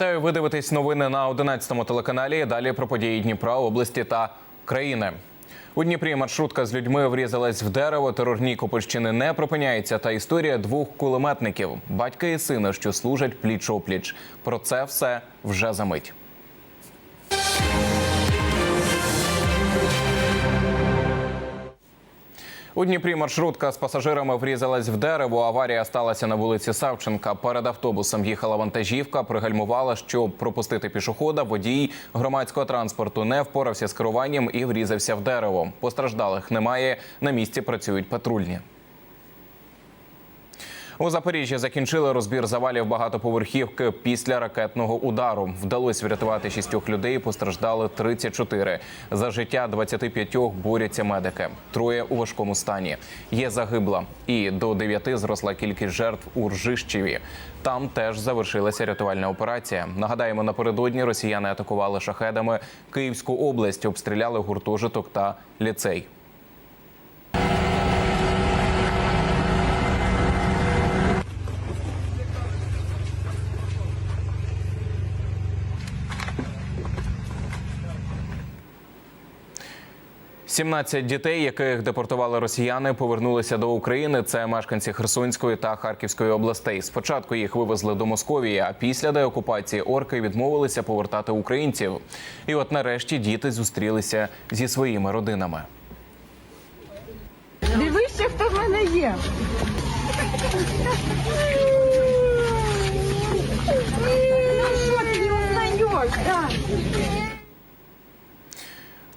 Вітаю, ви дивитесь новини на 11-му телеканалі. Далі про події Дніпра, області та країни. У Дніпрі маршрутка з людьми врізалась в дерево. Терор Нікопольщини не припиняється. Та історія двох кулеметників, батька і сина, що служать пліч опліч. Про це все вже за мить. У Дніпрі маршрутка з пасажирами врізалась в дерево. Аварія сталася на вулиці Савченка. Перед автобусом їхала вантажівка, пригальмувала, щоб пропустити пішохода. Водій громадського транспорту не впорався з керуванням і врізався в дерево. Постраждалих немає. На місці працюють патрульні. У Запоріжжі закінчили розбір завалів багатоповерхівки після ракетного удару. Вдалося врятувати шістьох людей. Постраждали 34. За життя 25 борються медики. Троє у важкому стані. Є загибла. І до 9 зросла кількість жертв у Ржищеві. Там теж завершилася рятувальна операція. Нагадаємо, напередодні росіяни атакували шахедами Київську область, обстріляли гуртожиток та ліцей. «17 дітей, яких депортували росіяни, повернулися до України. Це мешканці Херсонської та Харківської областей. Спочатку їх вивезли до Московії, а після деокупації орки відмовилися повертати українців. І от нарешті діти зустрілися зі своїми родинами. Дивися, хто в мене є. Ну що ти не узнаєш? Так.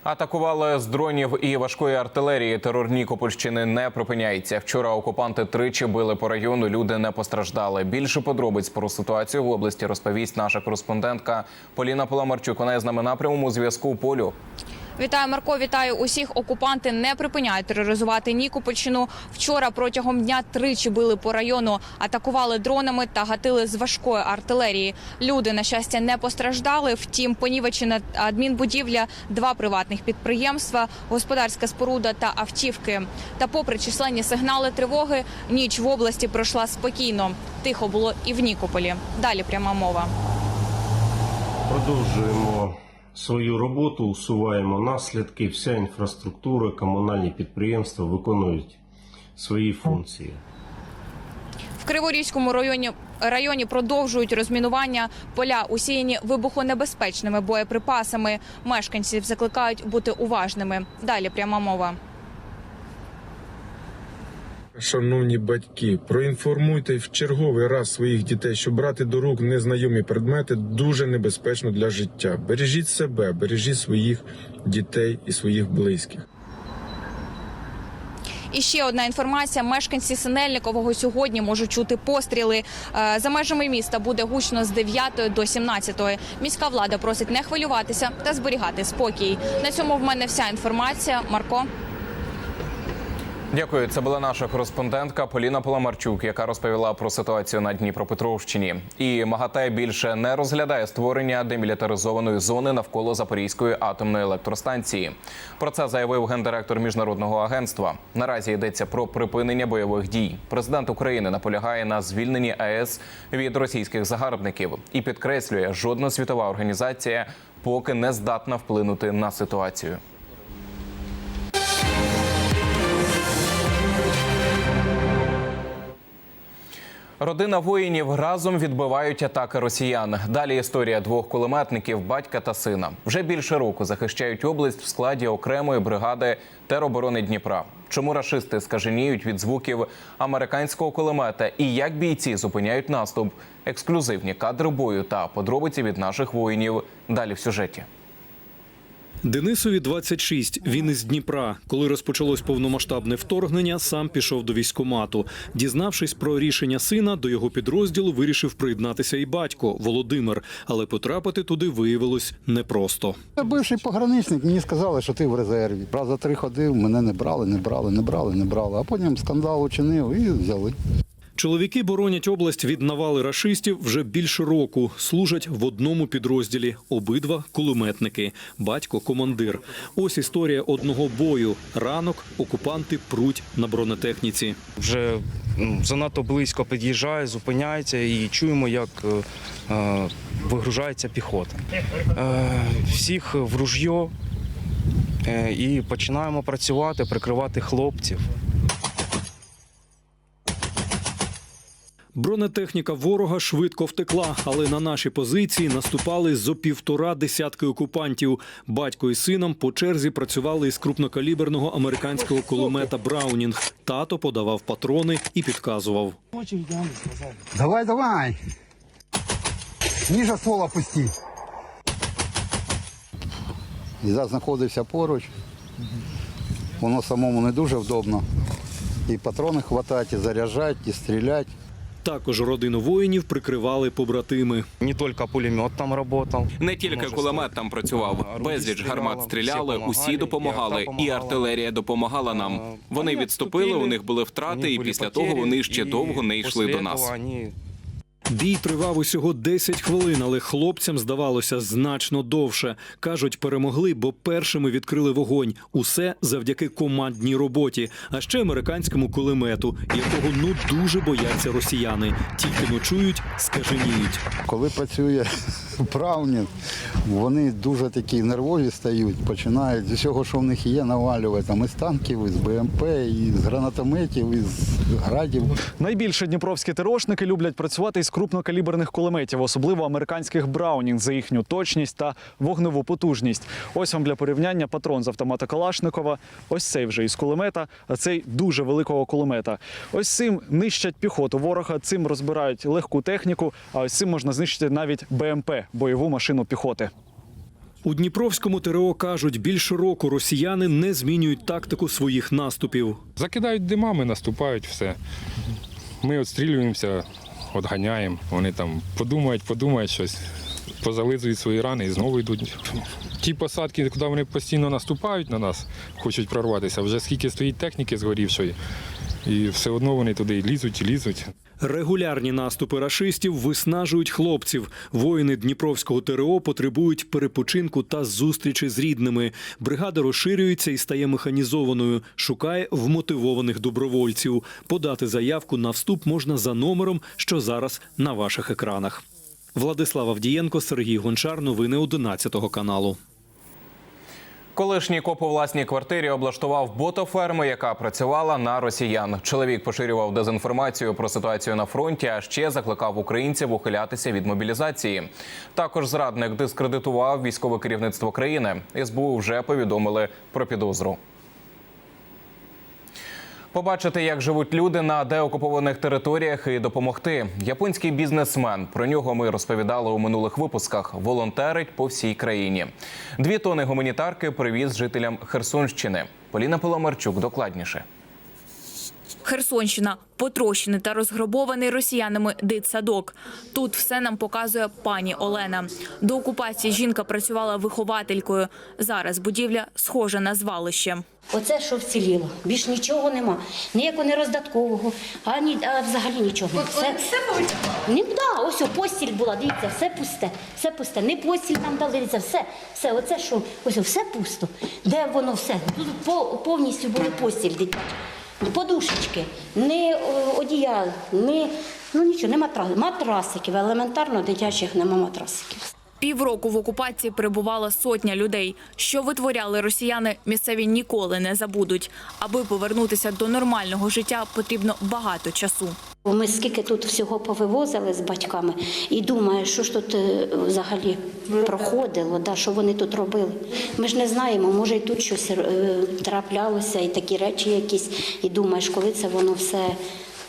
Атакували з дронів і важкої артилерії. Терор Нікопольщини не припиняється. Вчора окупанти тричі били по району. Люди не постраждали. Більше подробиць про ситуацію в області розповість наша кореспондентка Поліна Поламарчук. Вона з нами на прямому зв'язку. Полю. Вітаю, Марко. Вітаю усіх. Окупанти не припиняють тероризувати Нікопольщину. Вчора протягом дня тричі били по району, атакували дронами та гатили з важкої артилерії. Люди на щастя не постраждали. Втім, понівечена адмінбудівля, два приватних підприємства, господарська споруда та автівки. Та, попри численні сигнали тривоги, ніч в області пройшла спокійно. Тихо було і в Нікополі. Далі пряма мова. Продовжуємо свою роботу, усуваємо наслідки. Вся інфраструктура, комунальні підприємства виконують свої функції. В Криворізькому районі районі продовжують розмінування. Поля усіяні вибухонебезпечними боєприпасами. Мешканців закликають бути уважними. Далі пряма мова. Шановні батьки, проінформуйте в черговий раз своїх дітей, що брати до рук незнайомі предмети дуже небезпечно для життя. Бережіть себе, бережіть своїх дітей і своїх близьких. І ще одна інформація: мешканці Синельникового сьогодні можуть чути постріли. Е, За межами міста буде гучно з 9 до 17. Міська влада просить не хвилюватися та зберігати спокій. На цьому в мене вся інформація. Марко. Дякую. Це була наша кореспондентка Поліна Поламарчук, яка розповіла про ситуацію на Дніпропетровщині. І МАГАТЕ більше не розглядає створення демілітаризованої зони навколо Запорізької атомної електростанції. Про це заявив гендиректор міжнародного агентства. Наразі йдеться про припинення бойових дій. Президент України наполягає на звільненні АЕС від російських загарбників і підкреслює, жодна світова організація поки не здатна вплинути на ситуацію. Родина воїнів разом відбивають атаки росіян. Далі історія двох кулеметників, батька та сина. Вже більше року захищають область в складі окремої бригади тероборони Дніпра. Чому рашисти скаженіють від звуків американського кулемета і як бійці зупиняють наступ? Ексклюзивні кадри бою та подробиці від наших воїнів. Далі в сюжеті. Денисові 26. Він із Дніпра. Коли розпочалось повномасштабне вторгнення, сам пішов до військкомату. Дізнавшись про рішення сина, до його підрозділу вирішив приєднатися і батько Володимир, але потрапити туди виявилось непросто. Я бивший пограничник, мені сказали, що ти в резерві. Раз за три ходив, мене не брали, не брали, не брали, не брали. А потім скандал учинив і взяли. Чоловіки боронять область від навали рашистів вже більше року. Служать в одному підрозділі. Обидва кулеметники. Батько командир. Ось історія одного бою. Ранок окупанти пруть на бронетехніці. вже ну, занадто близько під'їжджає, зупиняється і чуємо, як е, е, вигружається піхота. Е, всіх в ружьо е, і починаємо працювати, прикривати хлопців. Бронетехніка ворога швидко втекла, але на наші позиції наступали зо півтора десятки окупантів. Батько і сином по черзі працювали із крупнокаліберного американського кулемета Браунінг. Тато подавав патрони і підказував. Давай, давай. Ніже ствол опусти. Я знаходився поруч. Воно самому не дуже вдобно. І патрони хватати, і заряджати, і стріляти. Також родину воїнів прикривали побратими. Не тільки пулемет там працював. Не тільки кулемет там працював, безліч гармат стріляли, усі допомагали, і артилерія допомагала нам. Вони вони відступили, у них були втрати, і після того вони ще довго не йшли до нас. Бій тривав усього 10 хвилин, але хлопцям здавалося значно довше. Кажуть, перемогли, бо першими відкрили вогонь. Усе завдяки командній роботі, а ще американському кулемету, якого ну дуже бояться росіяни. Тільки ночують, скаженіють. Коли працює Браунінг, вони дуже такі нервові стають, починають з усього, що в них є, навалювати. Там із танків, із БМП, із гранатометів, із градів. Найбільше дніпровські терошники люблять працювати із крупнокаліберних кулеметів, особливо американських Браунінг за їхню точність та вогневу потужність. Ось вам для порівняння патрон з автомата Калашникова. Ось цей вже із кулемета, а цей дуже великого кулемета. Ось цим нищать піхоту ворога, цим розбирають легку техніку, а ось цим можна знищити навіть БМП бойову машину піхоти. У Дніпровському ТРО кажуть, більше року росіяни не змінюють тактику своїх наступів. Закидають димами, наступають все. Ми відстрілюємося, відганяємо. Вони там подумають, подумають щось, позализують свої рани і знову йдуть. Ті посадки, куди вони постійно наступають на нас, хочуть прорватися, вже скільки стоїть техніки згорівшої, і все одно вони туди лізуть і лізуть. Регулярні наступи рашистів виснажують хлопців. Воїни Дніпровського ТРО потребують перепочинку та зустрічі з рідними. Бригада розширюється і стає механізованою. Шукає вмотивованих добровольців. Подати заявку на вступ можна за номером, що зараз на ваших екранах. Владислав Авдієнко, Сергій Гончар. Новини 11 каналу. Колишній коп у власній квартирі облаштував ботоферму, яка працювала на росіян. Чоловік поширював дезінформацію про ситуацію на фронті, а ще закликав українців ухилятися від мобілізації. Також зрадник дискредитував військове керівництво країни. СБУ вже повідомили про підозру. Побачити, як живуть люди на деокупованих територіях і допомогти. Японський бізнесмен про нього ми розповідали у минулих випусках. Волонтерить по всій країні. Дві тони гуманітарки привіз жителям Херсонщини. Поліна Поломарчук докладніше. Херсонщина потрощений та розграбований росіянами дитсадок. Тут все нам показує пані Олена. До окупації жінка працювала вихователькою. Зараз будівля схожа на звалище. Оце що вціліло. Більш нічого нема. Ніякого не роздаткового, ані а взагалі нічого. Все, все Ні, да, ось о, постіль була, дивіться, все пусте, все пусте. Не постіль нам дали, дивіться, все, все, оце що, ось о, все пусто. Де воно все? Тут по- повністю були постіль дитяча. Подушечки, не одіял, не, ну нічого, не матрасиків. Матрасиків, елементарно дитячих нема матрасиків. Півроку в окупації перебувала сотня людей. Що витворяли росіяни, місцеві ніколи не забудуть. Аби повернутися до нормального життя, потрібно багато часу. Ми скільки тут всього повивозили з батьками і думаю, що ж тут е, взагалі проходило, да, що вони тут робили. Ми ж не знаємо, може і тут щось е, траплялося, і такі речі якісь. І думаєш, коли це воно все.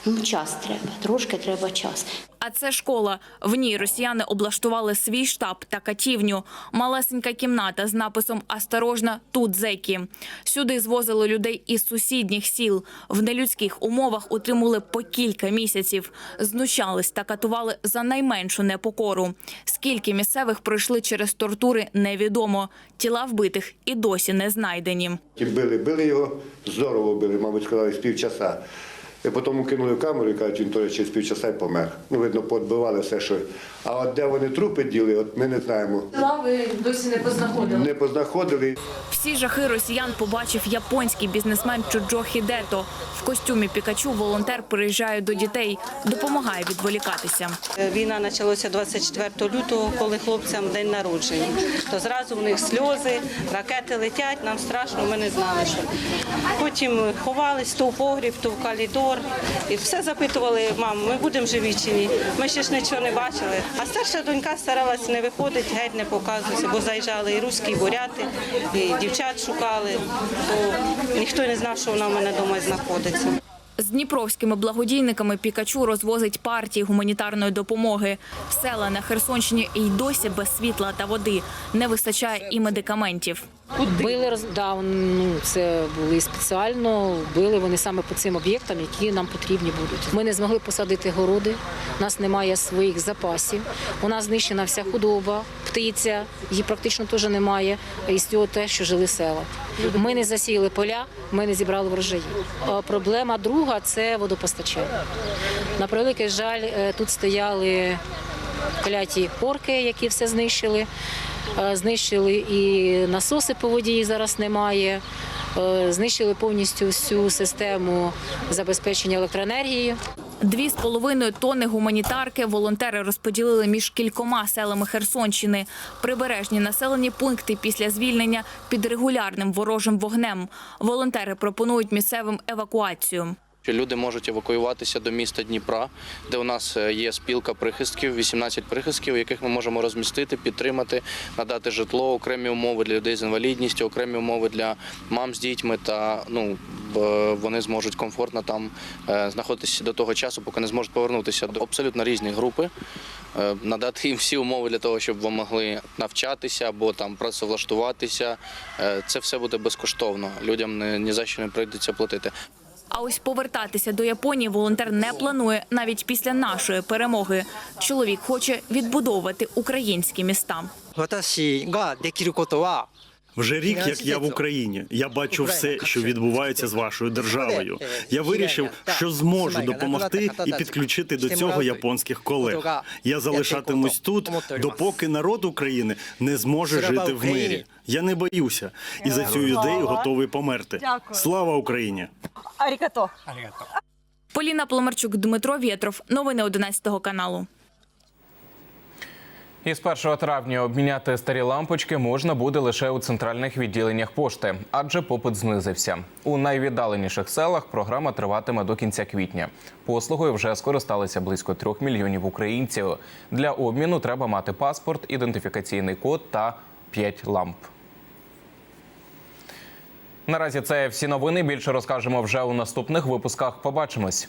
Ну, час треба, трошки треба час. А це школа. В ній росіяни облаштували свій штаб та катівню. Малесенька кімната з написом «Осторожно, тут зеки». Сюди звозили людей із сусідніх сіл. В нелюдських умовах утримували по кілька місяців. Знущались та катували за найменшу непокору. Скільки місцевих пройшли через тортури, невідомо. Тіла вбитих і досі не знайдені. Ті били, били його, здорово били, мабуть, сказали, з півчаса. І потім кинули в камеру і кажуть, він теж через півчаса й помер. Ну, видно, подбивали все, що. А от де вони трупи діли, от ми не знаємо. ви досі не познаходили. Не познаходили. Всі жахи росіян побачив японський бізнесмен Чуджо Хідето. В костюмі Пікачу волонтер приїжджає до дітей, допомагає відволікатися. Війна почалася 24 лютого, коли хлопцям день народження. То зразу в них сльози, ракети летять, нам страшно, ми не знали, що. Потім ховались то в погріб, то в калідор. І все запитували, мам, ми будемо живі чи ні. Ми ще ж нічого не бачили. А старша донька старалась не виходити, геть не показуватися, бо заїжджали і руські, і буряти, і дівчат шукали. То ніхто не знав, що вона в мене вдома знаходиться. З дніпровськими благодійниками Пікачу розвозить партії гуманітарної допомоги. Села на Херсонщині і й досі без світла та води. Не вистачає і медикаментів. Били роз... да, ну, це були спеціально, били вони саме по цим об'єктам, які нам потрібні будуть. Ми не змогли посадити городи, у нас немає своїх запасів, у нас знищена вся худоба, птиця, її практично теж немає. І з цього те, що жили села. Ми не засіяли поля, ми не зібрали врожаї. Проблема друга це водопостачання. На превеликий жаль, е, тут стояли кляті орки, які все знищили. Е, Знищили і насоси по воді зараз немає. Е, Знищили повністю всю систему забезпечення електроенергією. Дві з половиною тонни гуманітарки волонтери розподілили між кількома селами Херсонщини. Прибережні населені пункти після звільнення під регулярним ворожим вогнем. Волонтери пропонують місцевим евакуацію. Що люди можуть евакуюватися до міста Дніпра, де у нас е, є спілка прихистків, 18 прихистків, яких ми можемо розмістити, підтримати, надати житло, окремі умови для людей з інвалідністю, окремі умови для мам з дітьми. Та ну вони зможуть комфортно там е, знаходитися до того часу, поки не зможуть повернутися до абсолютно різні групи. е, Надати їм всі умови для того, щоб вони могли навчатися або там працевлаштуватися. Це все буде безкоштовно. Людям ні за що не прийдеться платити. А ось повертатися до Японії волонтер не планує навіть після нашої перемоги. Чоловік хоче відбудовувати українські міста. Вже рік, як я в Україні, я бачу все, що відбувається з вашою державою. Я вирішив, що зможу допомогти і підключити до цього японських колег. Я залишатимусь тут, допоки народ України не зможе жити в мирі. Я не боюся, і за цю ідею готовий померти. Слава Україні! Арікато Поліна Пломарчук, Дмитро Вєтров. Новини 11 каналу. Із 1 травня обміняти старі лампочки можна буде лише у центральних відділеннях пошти, адже попит знизився. У найвіддаленіших селах програма триватиме до кінця квітня. Послугою вже скористалися близько трьох мільйонів українців. Для обміну треба мати паспорт, ідентифікаційний код та 5 ламп. Наразі це всі новини. Більше розкажемо вже у наступних випусках. Побачимось.